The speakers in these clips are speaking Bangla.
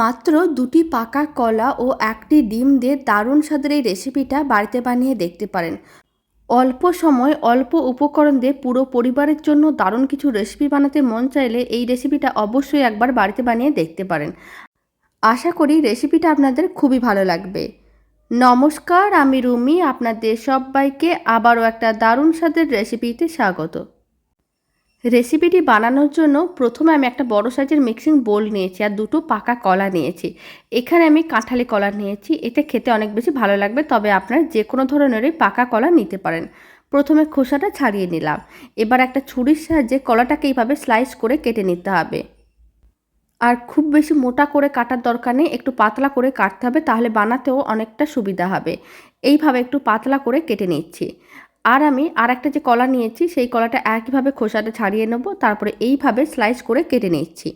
মাত্র দুটি পাকা কলা ও একটি ডিম দিয়ে দারুণ স্বাদের এই রেসিপিটা বাড়িতে বানিয়ে দেখতে পারেন। অল্প সময়, অল্প উপকরণ দিয়ে পুরো পরিবারের জন্য দারুণ কিছু রেসিপি বানাতে মন চাইলে এই রেসিপিটা অবশ্যই একবার বাড়িতে বানিয়ে দেখতে পারেন। আশা করি রেসিপিটা আপনাদের খুবই ভালো লাগবে। নমস্কার, আমি রুমি, আপনাদের সবাইকে আবারও একটা দারুণ স্বাদের রেসিপিতে স্বাগত। রেসিপিটি বানানোর জন্য প্রথমে আমি একটা বড় সাইজের মিক্সিং বোল নিয়েছি আর দুটো পাকা কলা নিয়েছি। এখানে আমি কাঁঠালি কলা নিয়েছি। এতে খেতে অনেক বেশি ভালো লাগবে, তবে আপনারা যে কোনো ধরনেরই পাকা কলা নিতে পারেন। প্রথমে খোসাটা ছাড়িয়ে নিলাম। এবার একটা ছুরির সাহায্যে কলাটাকে এইভাবে স্লাইস করে কেটে নিতে হবে। আর খুব বেশি মোটা করে কাটার দরকার নেই, একটু পাতলা করে কাটতে হবে, তাহলে বানাতেও অনেকটা সুবিধা হবে। এইভাবে একটু পাতলা করে কেটে নিচ্ছি। আর আমি আর একটা যে কলা নিয়েছি, সেই কলাটা একইভাবে খোসাটা ছাড়িয়ে নেব, তারপরে এইভাবে স্লাইস করে কেটে নিচ্ছি।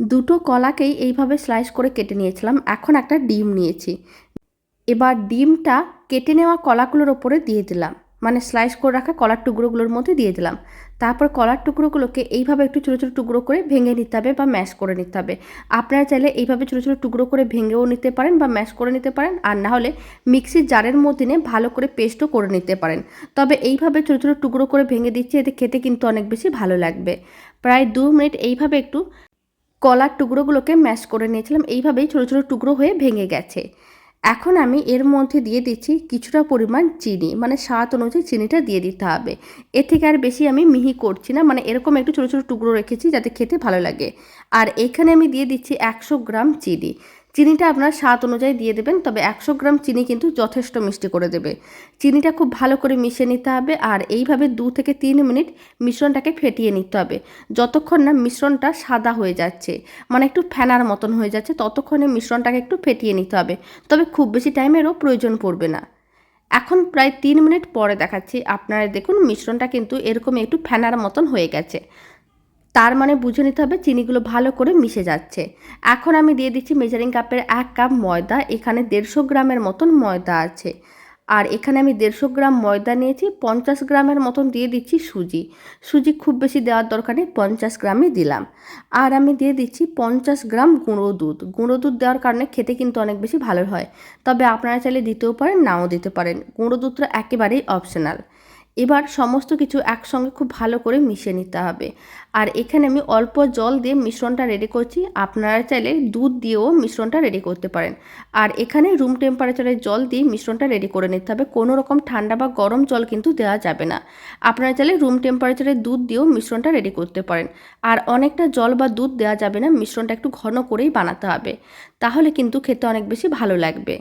দুটো কলাকেই এইভাবে স্লাইস করে কেটে নিয়েছিলাম, এখন একটা ডিম নিয়েছি। এবার ডিমটা কেটে নেওয়া কলাগুলোর ওপরে দিয়ে দিলাম। মানে স্লাইস করে রাখা কলার টুকরোগুলোর মধ্যে দিয়ে দিলাম। তারপর কলার টুকরোগুলোকে এইভাবে একটু ছোটো ছোটো টুকরো করে ভেঙে নিতে হবে বা ম্যাশ করে নিতে হবে। আপনারা চাইলে এইভাবে ছোটো ছোটো টুকরো করে ভেঙেও নিতে পারেন বা ম্যাশ করে নিতে পারেন, আর না হলে মিক্সির জারের মধ্যে নিয়ে ভালো করে পেস্টও করে নিতে পারেন। তবে এইভাবে ছোটো ছোটো টুকরো করে ভেঙে দিচ্ছি, এতে খেতে কিন্তু অনেক বেশি ভালো লাগবে। প্রায় দু মিনিট এইভাবে একটু কলার টুকরোগুলোকে ম্যাশ করে নিয়েছিলাম, এইভাবেই ছোটো ছোটো টুকরো হয়ে ভেঙে গেছে। এখন আমি এর মধ্যে দিয়ে দিচ্ছি কিছুটা পরিমাণ চিনি। মানে স্বাদ অনুযায়ী চিনিটা দিয়ে দিতে হবে। এর থেকে আর বেশি আমি মিহি করছি না। মানে এরকম একটু ছোটো ছোটো টুকরো রেখেছি যাতে খেতে ভালো লাগে। আর এখানে আমি দিয়ে দিচ্ছি একশো গ্রাম চিনি। চিনিটা আপনার স্বাদ অনুযায়ী দিয়ে দেবেন, তবে একশো গ্রাম চিনি কিন্তু যথেষ্ট মিষ্টি করে দেবে। চিনিটা খুব ভালো করে মিশিয়ে নিতে হবে, আর এইভাবে দু থেকে তিন মিনিট মিশ্রণটাকে ফেটিয়ে নিতে হবে। যতক্ষণ না মিশ্রণটা সাদা হয়ে যাচ্ছে মানে একটু ফেনার মতন হয়ে যাচ্ছে, ততক্ষণে মিশ্রণটাকে একটু ফেটিয়ে নিতে হবে। তবে খুব বেশি টাইমেরও প্রয়োজন পড়বে না। এখন প্রায় তিন মিনিট পরে দেখাচ্ছি, আপনারা দেখুন মিশ্রণটা কিন্তু এরকম একটু ফেনার মতন হয়ে গেছে। তার মানে বুঝে নিতে হবে চিনিগুলো ভালো করে মিশে যাচ্ছে। এখন আমি দিয়ে দিচ্ছি মেজারিং কাপের এক কাপ ময়দা, এখানে দেড়শো গ্রামের মতন ময়দা আছে। আর এখানে আমি দেড়শো গ্রাম ময়দা নিয়েছি, পঞ্চাশ গ্রামের মতন দিয়ে দিচ্ছি সুজি। সুজি খুব বেশি দেওয়ার দরকার নেই, পঞ্চাশ গ্রামই দিলাম। আর আমি দিয়ে দিচ্ছি পঞ্চাশ গ্রাম গুঁড়ো দুধ। গুঁড়ো দুধ দেওয়ার কারণে খেতে কিন্তু অনেক বেশি ভালো হয়। তবে আপনারা চাইলে দিতেও পারেন, নাও দিতে পারেন। গুঁড়ো দুধটা একেবারেই অপশনাল এবার সমস্ত কিছু একসঙ্গে খুব ভালো করে মিশিয়ে নিতে হবে। আর এখানে আমি অল্প জল দিয়ে মিশ্রণটা রেডি করছি। আপনারা চাইলে দুধ দিয়েও মিশ্রণটা রেডি করতে পারেন। আর এখানে রুম টেম্পারেচারের জল দিয়ে মিশ্রণটা রেডি করে নিতে হবে। কোনো রকম ঠান্ডা বা গরম জল কিন্তু দেওয়া যাবে না। আপনারা চাইলে রুম টেম্পারেচারের দুধ দিয়েও মিশ্রণটা রেডি করতে পারেন। আর অনেকটা জল বা দুধ দেওয়া যাবে না। মিশ্রণটা একটু ঘন করেই বানাতে হবে। তাহলে কিন্তু খেতে অনেক বেশি ভালো লাগবে।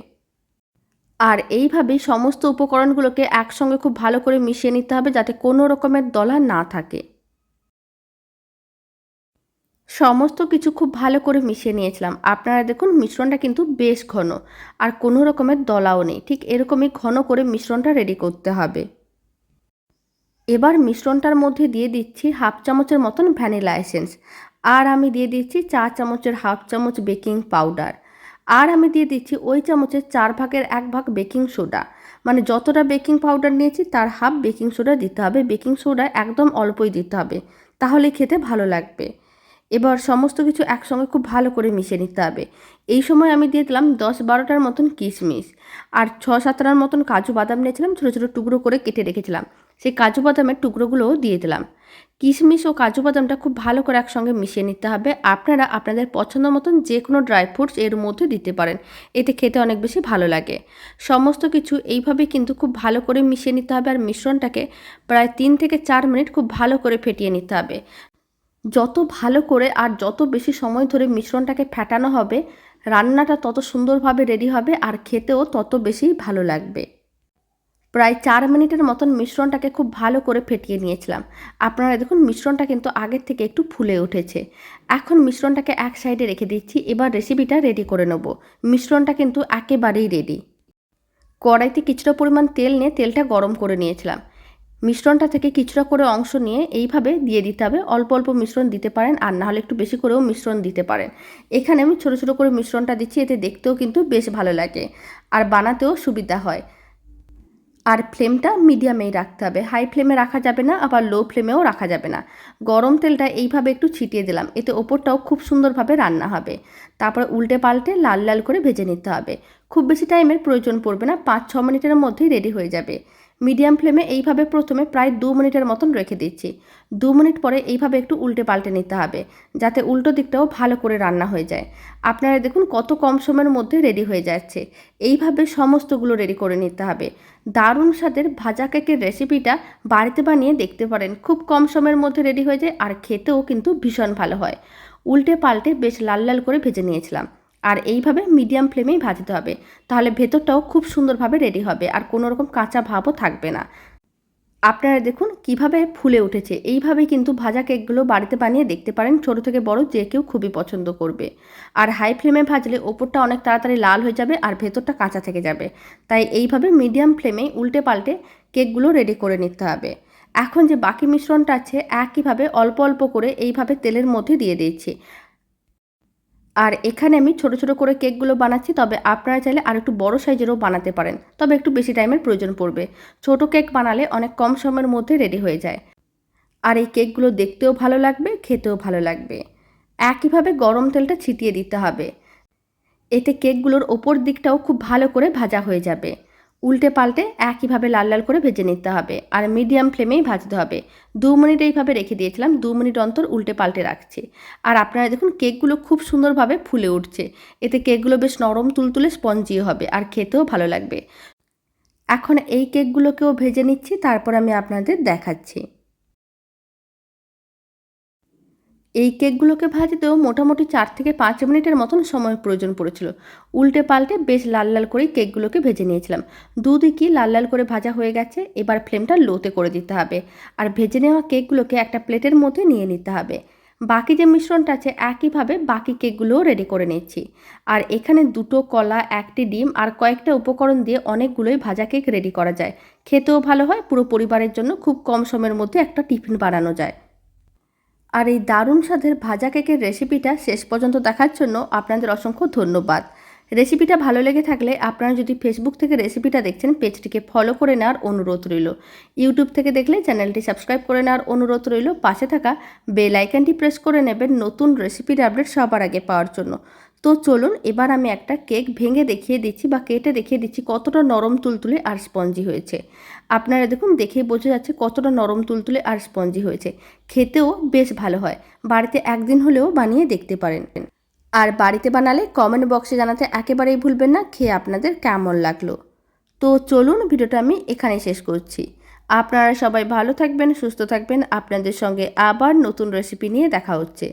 আর এইভাবেই সমস্ত উপকরণগুলোকে একসঙ্গে খুব ভালো করে মিশিয়ে নিতে হবে যাতে কোনো রকমের দলা না থাকে। সমস্ত কিছু খুব ভালো করে মিশিয়ে নিয়েছিলাম। আপনারা দেখুন মিশ্রণটা কিন্তু বেশ ঘন আর কোনো রকমের দলাও নেই। ঠিক এরকমই ঘন করে মিশ্রণটা রেডি করতে হবে। এবার মিশ্রণটার মধ্যে দিয়ে দিচ্ছি হাফ চামচের মতন ভ্যানিলা এসেন্স। আর আমি দিয়ে দিচ্ছি চা চামচের হাফ চামচ বেকিং পাউডার। আর আমি দিয়ে দিচ্ছি ওই চামচের চার ভাগের এক ভাগ বেকিং সোডা। মানে যতটা বেকিং পাউডার নিয়েছি, তার হাফ বেকিং সোডা দিতে হবে। বেকিং সোডা একদম অল্পই দিতে হবে, তাহলে খেতে ভালো লাগবে। এবার সমস্ত কিছু একসঙ্গে খুব ভালো করে মিশিয়ে নিতে হবে। এই সময় আমি দিয়ে দিলাম দশ বারোটার মতন কিশমিশ। আর ছ সাতটার মতন কাজু বাদাম নিয়েছিলাম, ছোটো ছোটো টুকরো করে কেটে রেখেছিলাম। সেই কাজু বাদামের টুকরোগুলোও দিয়ে দিলাম। কিশমিশ ও কাজু বাদামটা খুব ভালো করে একসঙ্গে মিশিয়ে নিতে হবে। আপনারা আপনাদের পছন্দ মতন যে কোনো ড্রাই ফ্রুটস এর মধ্যে দিতে পারেন। এতে খেতে অনেক বেশি ভালো লাগে। সমস্ত কিছু এইভাবে কিন্তু খুব ভালো করে মিশিয়ে নিতে হবে আর মিশ্রণটাকে প্রায় তিন থেকে চার মিনিট খুব ভালো করে ফেটিয়ে নিতে হবে। যত ভালো করে আর যত বেশি সময় ধরে মিশ্রণটাকে ফেটানো হবে, রান্নাটা তত সুন্দরভাবে রেডি হবে আর খেতেও তত বেশি ভালো লাগবে। প্রায় চার মিনিটের মতন মিশ্রণটাকে খুব ভালো করে ফেটিয়ে নিয়েছিলাম। আপনারা দেখুন, মিশ্রণটা কিন্তু আগের থেকে একটু ফুলে উঠেছে। এখন মিশ্রণটাকে এক সাইডে রেখে দিচ্ছি, এবার রেসিপিটা রেডি করে নেব। মিশ্রণটা কিন্তু একেবারেই রেডি কড়াইতে কিছুটা পরিমাণ তেল নিয়ে তেলটা গরম করে নিয়েছিলাম। মিশ্রণটা থেকে কিছুটা করে অংশ নিয়ে এইভাবে দিয়ে দিতে হবে। অল্প অল্প মিশ্রণ দিতে পারেন, আর না হলে একটু বেশি করেও মিশ্রণ দিতে পারেন। এখানে আমি ছোটো ছোটো করে মিশ্রণটা দিচ্ছি, এতে দেখতেও কিন্তু বেশ ভালো লাগে। আর বানাতেও সুবিধা হয়। আর ফ্লেমটা মিডিয়ামেই রাখতে হবে। হাই ফ্লেমে রাখা যাবে না, আবার লো ফ্লেমেও রাখা যাবে না। গরম তেলটা এইভাবে একটু ছিটিয়ে দিলাম। এতে ওপরটাও খুব সুন্দরভাবে রান্না হবে। তারপর উল্টে পাল্টে লাল লাল করে ভেজে নিতে হবে। খুব বেশি টাইমের প্রয়োজন পড়বে না, পাঁচ ছ মিনিটের মধ্যেই রেডি হয়ে যাবে। মিডিয়াম ফ্লেমে এইভাবে প্রথমে প্রায় দু মিনিটের মতন রেখে দিচ্ছি। দু মিনিট পরে এইভাবে একটু উল্টে পাল্টে নিতে হবে, যাতে উল্টো দিকটাও ভালো করে রান্না হয়ে যায়। আপনারা দেখুন কত কম সময়ের মধ্যে রেডি হয়ে যাচ্ছে। এইভাবে সমস্তগুলো রেডি করে নিতে হবে। দারুণ স্বাদের ভাজা কেকের রেসিপিটা বাড়িতে বানিয়ে দেখতে পারেন। খুব কম সময়ের মধ্যে রেডি হয়ে যায় আর খেতেও কিন্তু ভীষণ ভালো হয়। উল্টে পাল্টে বেশ লাল লাল করে ভেজে নিয়েছিলাম। আর এইভাবে মিডিয়াম ফ্লেমেই ভাজতে হবে। তাহলে ভেতরটাও খুব সুন্দরভাবে রেডি হবে আর কোনো রকম কাঁচা ভাবও থাকবে না। আপনারা দেখুন কীভাবে ফুলে উঠেছে। এইভাবেই কিন্তু ভাজা কেকগুলো বাড়িতে বানিয়ে দেখতে পারেন ছোট থেকে বড় যে কেউ খুবই পছন্দ করবে। আর হাই ফ্লেমে ভাজলে ওপরটা অনেক তাড়াতাড়ি লাল হয়ে যাবে আর ভেতরটা কাঁচা থেকে যাবে। তাই এইভাবে মিডিয়াম ফ্লেমেই উল্টে পাল্টে কেকগুলো রেডি করে নিতে হবে। এখন যে বাকি মিশ্রণটা আছে, একইভাবে অল্প অল্প করে এইভাবে তেলের মধ্যে দিয়ে দিচ্ছি আর এখানে আমি ছোট ছোট করে কেকগুলো বানাচ্ছি, তবে আপনারা চাইলে আর একটু বড় সাইজেরও বানাতে পারেন, তবে একটু বেশি টাইমের প্রয়োজন পড়বে। ছোট কেক বানালে অনেক কম সময়ের মধ্যে রেডি হয়ে যায়। আর এই কেকগুলো দেখতেও ভালো লাগবে, খেতেও ভালো লাগবে। একইভাবে গরম তেলটা ছিটিয়ে দিতে হবে। এতে কেকগুলোর ওপর দিকটাও খুব ভালো করে ভাজা হয়ে যাবে। উল্টে পাল্টে একইভাবে লাল লাল করে ভেজে নিতে হবে আর মিডিয়াম ফ্লেমেই ভাজতে হবে। দু মিনিট এইভাবে রেখে দিয়েছিলাম, দু মিনিট অন্তর উল্টে পাল্টে রাখছি। আর আপনারা দেখুন, কেকগুলো খুব সুন্দরভাবে ফুলে উঠছে। এতে কেকগুলো বেশ নরম, তুলতুলে স্পঞ্জিও হবে আর খেতেও ভালো লাগবে। এখন এই কেকগুলোকেও ভেজে নিচ্ছি, তারপর আমি আপনাদের দেখাচ্ছি। এই কেকগুলোকে ভাজতেও মোটামুটি চার থেকে পাঁচ মিনিটের মতন সময় প্রয়োজন পড়েছিল। উল্টে পাল্টে বেশ লাল লাল করেই কেকগুলোকে ভেজে নিয়েছিলাম। দুদিকই লাল লাল করে ভাজা হয়ে গেছে, এবার ফ্লেমটা লোতে করে দিতে হবে আর ভেজে নেওয়া কেকগুলোকে একটা প্লেটের মধ্যে নিয়ে নিতে হবে। বাকি যে মিশ্রণটা আছে, একইভাবে বাকি কেকগুলোও রেডি করে নিচ্ছি। আর এখানে দুটো কলা, একটি ডিম আর কয়েকটা উপকরণ দিয়ে অনেকগুলোই ভাজা কেক রেডি করা যায়। খেতেও ভালো হয়, পুরো পরিবারের জন্য খুব কম সময়ের মধ্যে একটা টিফিন বানানো যায়। আর এই দারুণ স্বাদের ভাজা কেকের রেসিপিটা শেষ পর্যন্ত দেখার জন্য আপনাদের অসংখ্য ধন্যবাদ। রেসিপিটা ভালো লেগে থাকলে আপনারা যদি ফেসবুক থেকে রেসিপিটা দেখছেন, পেজটিকে ফলো করে নেওয়ার অনুরোধ রইল। ইউটিউব থেকে দেখলে চ্যানেলটি সাবস্ক্রাইব করে নেওয়ার অনুরোধ রইল। পাশে থাকা বেল আইকনটি প্রেস করে নেবেন নতুন রেসিপির আপডেট সবার আগে পাওয়ার জন্য। তো চলুন এবার আমি একটা কেক ভেঙে দেখিয়ে দিচ্ছি বা কেটে দেখিয়ে দিচ্ছি কতটা নরম তুলতুলে আর স্পঞ্জি হয়েছে। আপনারা দেখুন, দেখেই বোঝা যাচ্ছে কতটা নরম তুলতুলে আর স্পঞ্জি হয়েছে। খেতেও বেশ ভালো হয়। বাড়িতে একদিন হলেও বানিয়ে দেখতে পারেন। আর বাড়িতে বানালে কমেন্ট বক্সে জানাতে একেবারেই ভুলবেন না, খেয়ে আপনাদের কেমন লাগল। তো চলুন ভিডিওটা আমি এখানে শেষ করছি। আপনারা সবাই ভালো থাকবেন, সুস্থ থাকবেন। আপনাদের সঙ্গে আবার নতুন রেসিপি নিয়ে দেখা হচ্ছে।